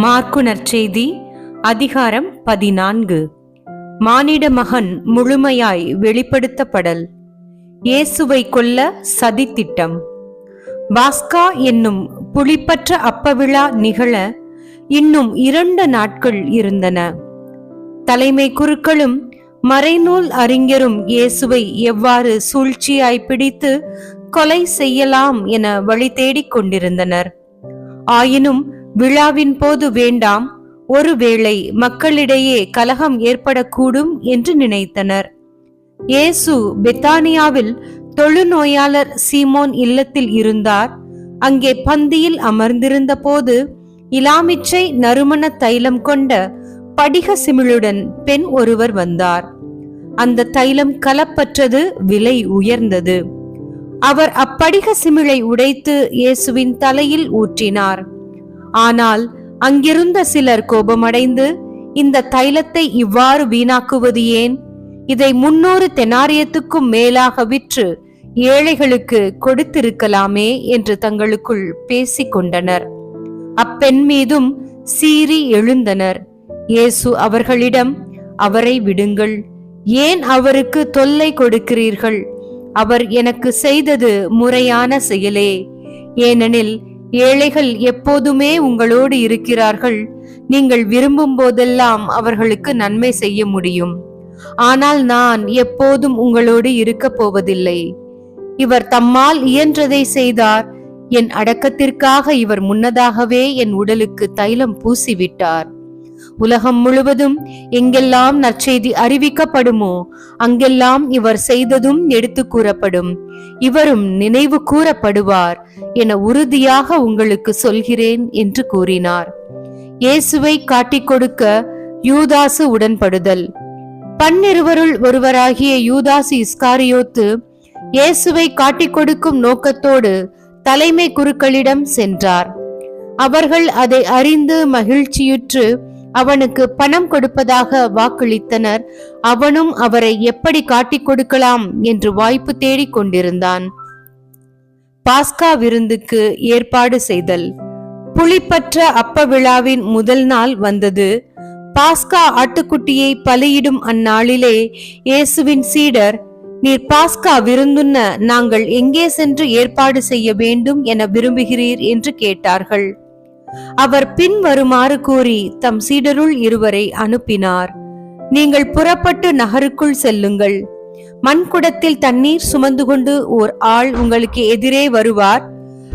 Mark நற்செய்தி அதிகாரம் பதினான்கு. மானிட மகன் முழுமையாய் வெளிப்படுத்தப்படல். இயேசுவை கொல்ல சதித்திட்டம். பாஸ்கா என்னும் புளிப்பற்ற அப்பவிழா நிகழ இன்னும் இரண்டு நாட்கள் இருந்தன. தலைமை குருக்களும் மறைநூல் அறிஞரும் இயேசுவை எவ்வாறு சூழ்ச்சியாய் பிடித்து கொலை செய்யலாம் என வழி தேடிக் கொண்டிருந்தனர். ஆயினும் விழாவின் போது வேண்டாம். ஒருவேளை மக்களிடையே கலகம் ஏற்படக்கூடும் என்று நினைத்தனர். இயேசு பெத்தானியாவில் தொழுநோயாளர் சீமோன் இல்லத்தில் இருந்தார். அங்கே பந்தியில் அமர்ந்திருந்த போது இலாமிச்சை நறுமண தைலம் கொண்ட படிக சிமிழுடன் பெண் ஒருவர் வந்தார். அந்த தைலம் கலப்பற்றது விலை உயர்ந்தது. அவர் அப்படிக சிமிழை உடைத்து இயேசுவின் தலையில் ஊற்றினார். ஆனால் அங்கிருந்த சிலர் கோபமடைந்து இந்த தைலத்தை இவ்வாறு வீணாக்குவது ஏன்? இதை முன்னூறு தெனாரியத்துக்கும் மேலாக விற்று ஏழைகளுக்கு கொடுத்திருக்கலாமே என்று தங்களுக்குள் பேசிக்கொண்டனர் அப்பெண் மீதும் சீறி எழுந்தனர். இயேசு அவர்களிடம் அவரை விடுங்கள். ஏன் அவருக்கு தொல்லை கொடுக்கிறீர்கள்? அவர் எனக்கு செய்தது முறையான செயலே. ஏனெனில் ஏழைகள் எப்போதுமே உங்களோடு இருக்கிறார்கள். நீங்கள் விரும்பும் போதெல்லாம் அவர்களுக்கு நன்மை செய்ய முடியும். ஆனால் நான் எப்போதும் உங்களோடு இருக்கப் போவதில்லை. இவர் தம்மால் இயன்றதை செய்தார். என் அடக்கத்திற்காக இவர் முன்னதாகவே என் உடலுக்கு தைலம் பூசிவிட்டார். உலகம் முழுவதும் எங்கெல்லாம் நற்செய்தி அறிவிக்கப்படுமோ அங்கெல்லாம் இவர் செய்ததும் எடுத்து கூறப்படும். இவரும் நினைவு கூறப்படுவார் என உறுதியாக உங்களுக்கு சொல்கிறேன் என்று கூறினார். இயேசுவை காட்டிக் கொடுக்க யூதாசு உடன்படுதல். பன்னிருவருள் ஒருவராகிய யூதாசு இஸ்காரியோத்து இயேசுவை காட்டிக் கொடுக்கும் நோக்கத்தோடு தலைமை குருக்களிடம் சென்றார். அவர்கள் அதை அறிந்து மகிழ்ச்சியுற்று அவனுக்கு பணம் கொடுப்பதாக வாக்களித்தனர். அவனும் அவரை எப்படி காட்டிக் கொடுக்கலாம் என்று வாய்ப்பு தேடிக் கொண்டிருந்தான். பாஸ்கா விருந்துக்கு ஏற்பாடு செய்தல். புளிப்பற்ற அப்ப விழாவின் முதல் நாள் வந்தது. பாஸ்கா ஆட்டுக்குட்டியை பலியிடும் அந்நாளிலே இயேசுவின் சீடர் நீர் பாஸ்கா விருந்துண்ண நாங்கள் எங்கே சென்று ஏற்பாடு செய்ய வேண்டும் என விரும்புகிறீர்? என்று கேட்டார்கள். அவர் பின் வருமாறு கூறி தம் சீடருள் இருவரை அனுப்பினார். நீங்கள் புறப்பட்டு நகருக்குள் செல்லுங்கள். மண்குடத்தில் தண்ணீர் சுமந்து கொண்டு ஓர் ஆள் உங்களுக்கு எதிரே வருவார்.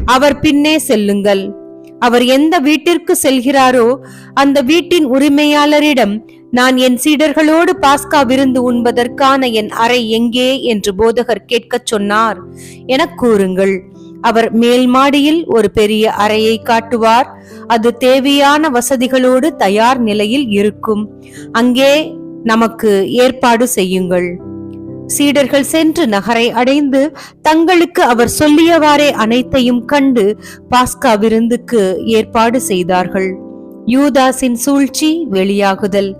அவர் பின்னே செல்லுங்கள். அவர் எந்த வீட்டிற்கு செல்கிறாரோ அந்த வீட்டின் உரிமையாளரிடம் நான் என் சீடர்களோடு பாஸ்கா விருந்து உண்பதற்கான என் அறை எங்கே? என்று போதகர் கேட்கச் சொன்னார். எனக் கூறுங்கள். அவர் மேல் மாடியில் ஒரு பெரிய அறையை காட்டுவார். அது தேவையான வசதிகளோடு தயார் நிலையில் இருக்கும். அங்கே நமக்கு ஏற்பாடு செய்யுங்கள். சீடர்கள் சென்று நகரை அடைந்து தங்களுக்கு அவர் சொல்லியவாறே அனைத்தையும் கண்டு பாஸ்கா விருந்துக்கு ஏற்பாடு செய்தார்கள். யூதாஸின் சூழ்ச்சி வெளியாகுதல்.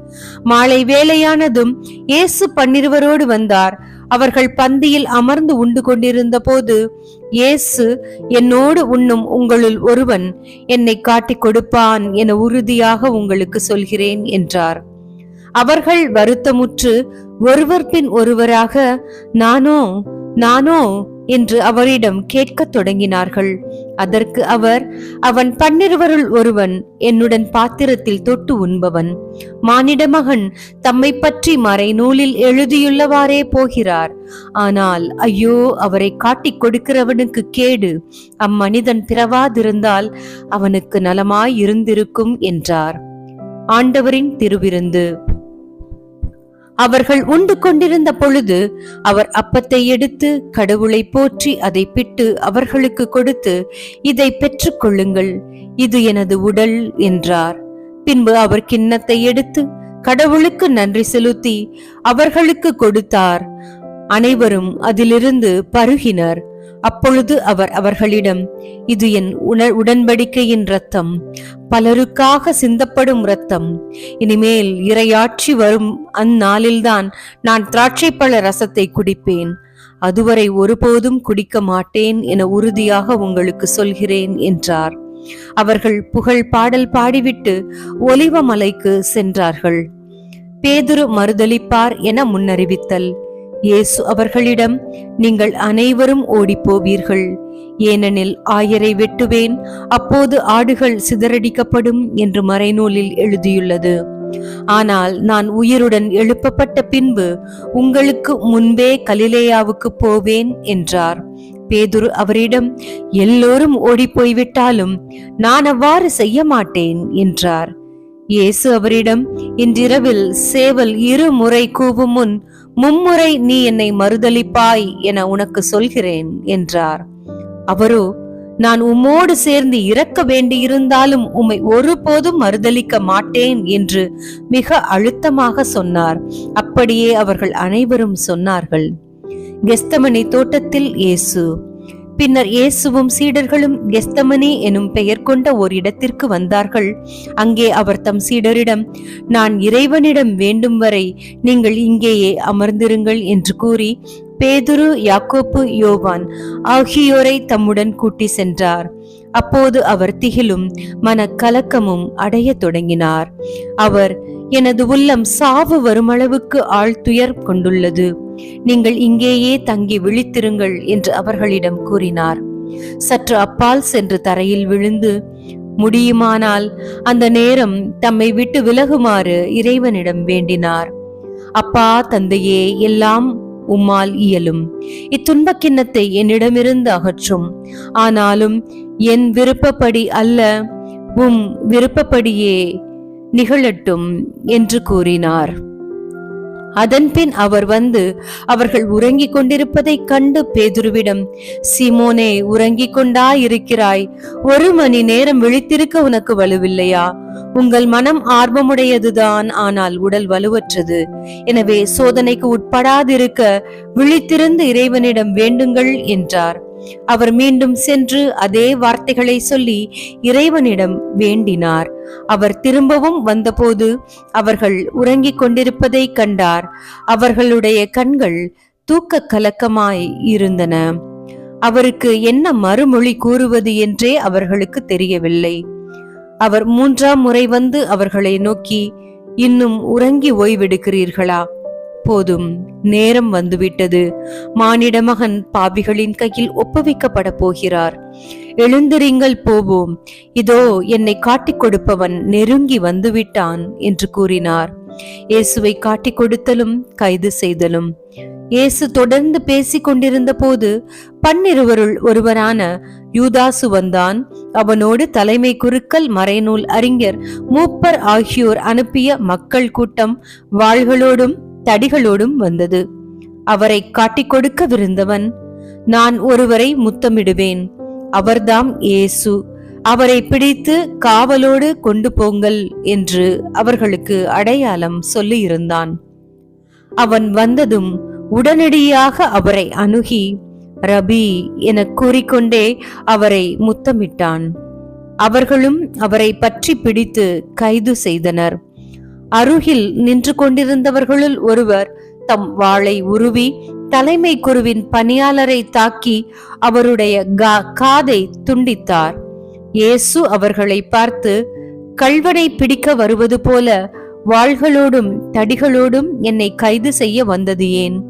மாலை வேலையானதும் இயேசு பன்னிருவரோடு வந்தார். அவர்கள் பந்தியில் அமர்ந்து உண்டு கொண்டிருந்த போது இயேசு என்னோடு உண்ணும் உங்களுள் ஒருவன் என்னை காட்டிக் கொடுப்பான் என உறுதியாக உங்களுக்கு சொல்கிறேன் என்றார். அவர்கள் வருத்தமுற்று ஒருவர் பின் ஒருவராக நானோ நானோ என்று அவரிடம் கேட்கத் தொடங்கினார்கள். அதற்கு அவர் அவன் பன்னிருவருள் ஒருவன் என்னுடன் பாத்திரத்தில் தொட்டு உண்பவன். மானிட மகன் தம்மை பற்றி மறை நூலில் எழுதியுள்ளவாறே போகிறார். ஆனால் ஐயோ அவரை காட்டிக் கொடுக்கிறவனுக்கு கேடு. அம்மனிதன் பிறவாதிருந்தால் அவனுக்கு நலமாய் இருந்திருக்கும் என்றார். ஆண்டவரின் திருவிருந்து. அவர்கள் உண்டு கொண்டிருந்த பொழுது அவர் அப்பத்தை எடுத்து கடவுளை போற்றி அதை பிட்டு அவர்களுக்கு கொடுத்து இதை பெற்றுக்கொள்ளுங்கள் இது எனது உடல் என்றார். பின்பு அவர் கிண்ணத்தை எடுத்து கடவுளுக்கு நன்றி செலுத்தி அவர்களுக்கு கொடுத்தார். அனைவரும் அதிலிருந்து பருகினர். அப்பொழுது அவர் அவர்களிடம் இது என் உண உடன்படிக்கையின் ரத்தம் பலருக்காக சிந்தப்படும் ரத்தம் இனிமேல் இரையாட்சி வரும் அந்நாளில்தான் நான் திராட்சைப்பழ ரசத்தை குடிப்பேன். அதுவரை ஒருபோதும் குடிக்க மாட்டேன் என உறுதியாக உங்களுக்கு சொல்கிறேன் என்றார். அவர்கள் புகழ் பாடல் பாடிவிட்டு ஒலிவமலைக்கு சென்றார்கள். பேதுரு மறுதலிப்பார் என முன்னறிவித்தல். இயேசு அவர்களிடம் நீங்கள் அனைவரும் ஓடிப்போவீர்கள். ஏனெனில் ஆயரை வெட்டுவேன் அப்போது ஆடுகள் சிதறடிக்கப்படும் என்று மறைநூலில் எழுதியுள்ளது. ஆனால் நான் உயிருடன் எழுப்பப்பட்ட பின்பு உங்களுக்கு முன்பே கலிலேயாவுக்கு போவேன் என்றார். பேதுரு அவரிடம் எல்லோரும் ஓடிப்போய்விட்டாலும் நான் அவ்வாறு செய்ய மாட்டேன் என்றார். இயேசு அவரிடம் இன்றிரவில் சேவல் இரு முறை கூவும் முன் மும்முறை நீ என்னை மறுதலிப்பாய் என உனக்கு சொல்கிறேன் என்றார். அவரோ நான் உம்மோடு சேர்ந்து இறக்க வேண்டியிருந்தாலும் உம்மை ஒருபோதும் மறுதலிக்க மாட்டேன் என்று மிக அழுத்தமாக சொன்னார். அப்படியே அவர்கள் அனைவரும் சொன்னார்கள். கெஸ்தமனி தோட்டத்தில் இயேசு. பின்னர் இயேசுவும் சீடர்களும் கெஸ்தமனி எனும் பெயர் கொண்ட ஒரு இடத்திற்கு வந்தார்கள். அங்கே அவர் தம் சீடரிடம் நான் இறைவனிடம் வேண்டும் வரை நீங்கள் இங்கேயே அமர்ந்திருங்கள் என்று கூறி பேதுரு யாக்கோப்பு யோவான் ஆகியோரை தம்முடன் கூட்டி சென்றார். அப்போது அவர் திகிலும் மனக்கலக்கமும் அடையத் தொடங்கினார். அவர் எனது உள்ளம் சாவு வருமளவுக்கு ஆழ்துயர் கொண்டுள்ளது. நீங்கள் இங்கேயே தங்கி விழித்திருங்கள் என்று அவர்களிடம் கூறினார். சற்று அப்பால் சென்று தரையில் விழுந்து முடியுமானால் அந்த நேரம் தம்மை விட்டு விலகுமாறு இறைவனிடம் வேண்டினார். அப்பா தந்தையே எல்லாம் உம்மால் இயலும். இத்துன்பக் கிண்ணத்தை என்னிடமிருந்து அகற்றும். ஆனாலும் என் விருப்பப்படி அல்ல உம் விருப்பப்படியே நிகழட்டும் என்று கூறினார். அதன்பின் அவர் வந்து அவர்கள் உறங்கிக் கொண்டிருப்பதைக் கண்டு பேதுருவிடம் சிமோனே உறங்கிக் கொண்டா இருக்கிறாய் ஒரு மணி நேரம் விழித்திருக்க உனக்கு வலுவில்லையா? உங்கள் மனம் ஆர்வமுடையதுதான் ஆனால் உடல் வலுவற்றது. எனவே சோதனைக்கு உட்படாதிருக்க விழித்திருந்து இறைவனிடம் வேண்டுங்கள் என்றார். அவர் மீண்டும் சென்று அதே வார்த்தைகளை சொல்லி இறைவனிடம் வேண்டினார். அவர் திரும்பவும் வந்தபோது அவர்கள் உறங்கிக் கொண்டிருப்பதை கண்டார். அவர்களுடைய கண்கள் தூக்க கலக்கமாய் இருந்தன. அவருக்கு என்ன மறுமொழி கூறுவது என்றே அவர்களுக்கு தெரியவில்லை. அவர் மூன்றாம் முறை வந்து அவர்களை நோக்கி இன்னும் உறங்கி ஓய்வெடுக்கிறீர்களா? போதும். நேரம் வந்துவிட்டது. மானிட மகன் பாவிகளின் கையில் ஒப்புவிக்கப்பட போகிறார். எழுந்திரிங்கள் போவோம். இதோ என்னை காட்டிக் கொடுப்பவன் நெருங்கி வந்துவிட்டான் என்று கூறினார். இயேசுவை காட்டிக் கொடுத்தலும் கைது செய்தலும். இயேசு தொடர்ந்து பேசிக் கொண்டிருந்த போது பன்னிருவருள் ஒருவரான யூதாசு வந்தான். அவனோடு தலைமை குருக்கள் மறைநூல் அறிஞர் மூப்பர் ஆகியோர் அனுப்பிய மக்கள் கூட்டம் வாள்களோடும் தடிகளோடும் வந்தது. அவரை காட்டிக் கொடுக்கவிருந்தவன் நான் ஒருவரை முத்தமிடுவேன். அவர்தாம் இயேசு. அவரை பிடித்து காவலோடு கொண்டு போங்கள் என்று அவர்களுக்கு அடையாளம் சொல்லியிருந்தான். அவன் வந்ததும் உடனடியாக அவரை அணுகி ரபி என கூறிக்கொண்டே அவரை முத்தமிட்டான். அவர்களும் அவரை பற்றி பிடித்து கைது செய்தனர். அருகில் நின்று கொண்டிருந்தவர்களுள் ஒருவர் தம் வாளை உருவி தலைமை குருவின் பணியாளரை தாக்கி அவருடைய கா- காதை துண்டித்தார். இயேசு அவர்களை பார்த்து கள்வனை பிடிக்க வருவது போல வாள்களோடும் தடிகளோடும் என்னை கைது செய்ய வந்தது ஏன்?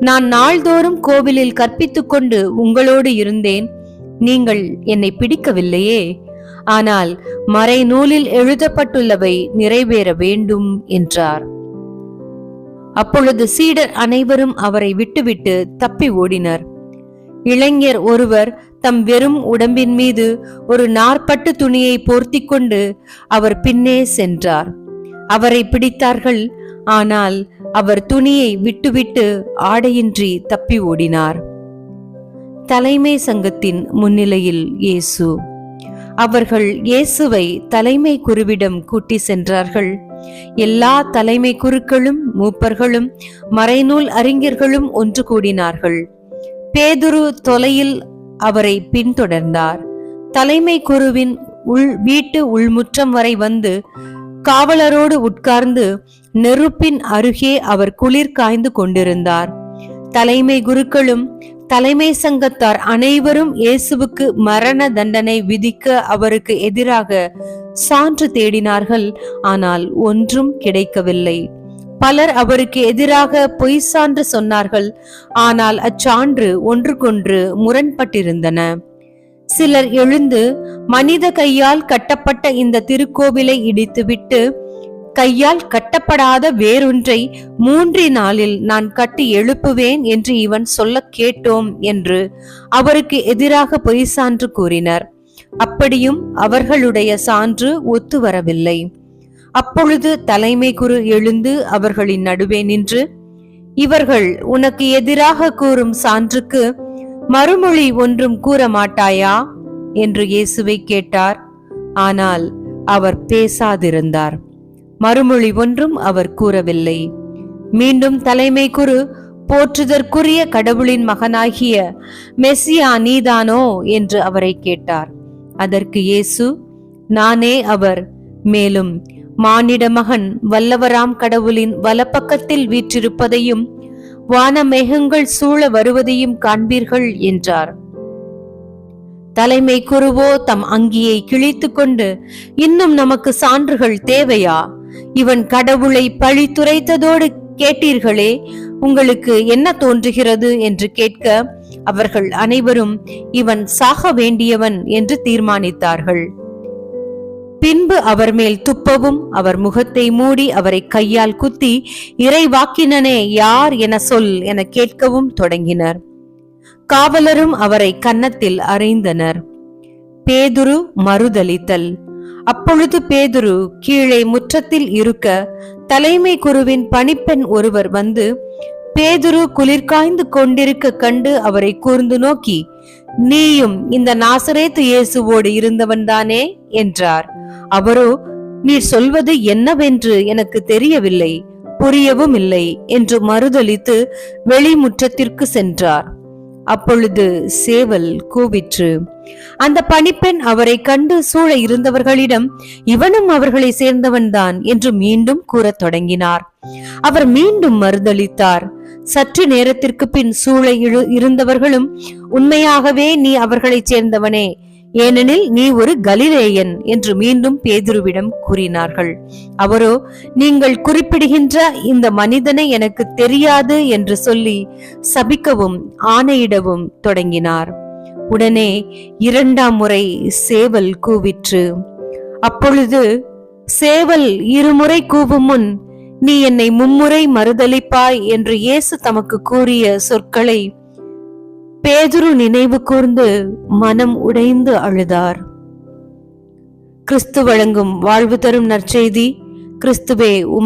நான் நாள்தோறும் கோவிலில் கற்பித்துக் கொண்டு உங்களோடு இருந்தேன். நீங்கள் என்னை பிடிக்கவில்லையே. ஆனால் மறைநூலில் எழுதப்பட்டுள்ளவை நிறைவேற வேண்டும் என்றார். அப்பொழுது சீடர் அனைவரும் அவரை விட்டுவிட்டு தப்பி ஓடினர். இளைஞர் ஒருவர் தம் வெறும் உடம்பின் மீது ஒரு நாற்பட்டு துணியை போர்த்தி கொண்டு அவர் பின்னே சென்றார். அவரை பிடித்தார்கள் ஆனால் அவர் துணியை விட்டுவிட்டு ஆடையின்றி தப்பி ஓடினார். தலைமை சங்கத்தின் முன்னிலையில் இயேசு. அவர்கள் இயேசுவை தலைமை குருவிடம் கூட்டி சென்றார்கள். எல்லா தலைமை குருக்களும் மூப்பர்களும் மறைநூல் அறிஞர்களும் ஒன்று கூடினார்கள். பேதுரு தொலையில் அவரை பின்தொடர்ந்தார். தலைமை குருவின் உள் வீட்டு உள்முற்றம் வரை வந்து காவலரோடு உட்கார்ந்து நெருப்பின் அருகே அவர் குளிர் காய்ந்து கொண்டிருந்தார். தலைமை குருக்களும் தலைமை சங்கத்தார் அனைவரும் இயேசுவுக்கு மரண தண்டனை விதிக்க அவருக்கு எதிராக சான்று தேடினார்கள். ஆனால் ஒன்றும் கிடைக்கவில்லை. பலர் அவருக்கு எதிராக பொய் சான்று சொன்னார்கள். ஆனால் அச்சான்று ஒன்றுக்கொன்று முரண்பட்டிருந்தன. சிலர் எழுந்து மனித கையால் கட்டப்பட்ட இந்த திருக்கோவிலை இடித்துவிட்டு கையால் கட்டப்படாத வேறொன்றை மூன்றி நாளில் நான் கட்டி எழுப்புவேன் என்று இவன் சொல்ல கேட்டோம் என்று அவருக்கு எதிராக பொய் சான்று கூறினர். அப்படியும் அவர்களுடைய சான்று ஒத்து வரவில்லை. அப்பொழுது தலைமை குரு எழுந்து அவர்களின் நடுவே நின்று இவர்கள் உனக்கு எதிராக கூறும் சான்றுக்கு மறுமொழி ஒன்றும் கூற மாட்டாயா? என்று இயேசுவை கேட்டார். ஆனால் அவர் பேசாதிருந்தார். மறுமொழி ஒன்றும் அவர் கூறவில்லை. மீண்டும் தலைமை குரு போற்றுதற்குரிய கடவுளின் மகனாகிய மெஸ்ஸியா நீதானோ என்று அவரை கேட்டார். அதற்கு இயேசு நானே அவர். மேலும் மானிட மகன் வல்லவராம் கடவுளின் வலப்பக்கத்தில் வீற்றிருப்பதையும் வான மேகங்கள் சூழ வருவதையும் காண்பீர்கள் என்றார். தலைமை குருவோ தம் அங்கியை கிழித்துக் கொண்டு இன்னும் நமக்கு சான்றுகள் தேவையா? இவன் கடவுளை பழித்துரைத்ததோடு கேட்டீர்களே உங்களுக்கு என்ன தோன்றுகிறது என்று கேட்க அவர்கள் அனைவரும் இவன் சாக வேண்டியவன் என்று தீர்மானித்தார்கள். பின்பு அவர் மேல் துப்பவும் அவர் முகத்தை மூடி அவரை கையால் குத்தி இறைவாக்கினனே யார் என சொல் என கேட்கவும் தொடங்கினர். காவலரும் அவரை கன்னத்தில் அறைந்தனர். பேதுரு மறுதலித்தல். அப்பொழுது பேதுரு கீழே முற்றத்தில் இருக்க தலைமை குருவின் பணிப்பெண் ஒருவர் வந்து பேதுரு குளிர்காய்ந்து கொண்டிருக்க கண்டு அவரை கூர்ந்து நோக்கி நீயும் இந்த நாசரேத்து இயேசுவோடு இருந்தவன்தானே என்றார். அவரோ நீர் சொல்வது என்னவென்று எனக்கு தெரியவில்லை புரியவும் இல்லை என்று மறுதளித்து வெளிமுற்றத்திற்கு சென்றார். அப்பொழுது சேவல் கூவிற்று அந்த பணிப்பெண் அவரை கண்டு சூழ இருந்தவர்களிடம் இவனும் அவர்களை சேர்ந்தவன்தான் என்று மீண்டும் கூறத் தொடங்கினார். அவர் மீண்டும் மறுதளித்தார். சற்று நேரத்திற்கு பின் சூழ இருந்தவர்களும் உண்மையாகவே நீ அவர்களைச் சேர்ந்தவனே ஏனெனில் நீ ஒரு கலிலேயன் என்று மீண்டும் பேதுருவிடம் கூறினார்கள். அவரோ நீங்கள் குறிப்பிடுகின்ற இந்த மனிதனை எனக்கு தெரியாது என்று சொல்லி சபிக்கவும் ஆணையிடவும் தொடங்கினார். உடனே இரண்டாம் முறை சேவல் கூவிற்று அப்பொழுது சேவல் இருமுறை கூவும் முன் நீ என்னை மும்முறை மறுதளிப்பாய் என்று இயேசு தமக்கு கூறிய சொற்களை பேதுரு நினைவு கூர்ந்து மனம் உடைந்து அழுதார். கிறிஸ்து வழங்கும் வாழ்வு தரும் நற்செய்தி கிறிஸ்துவே உம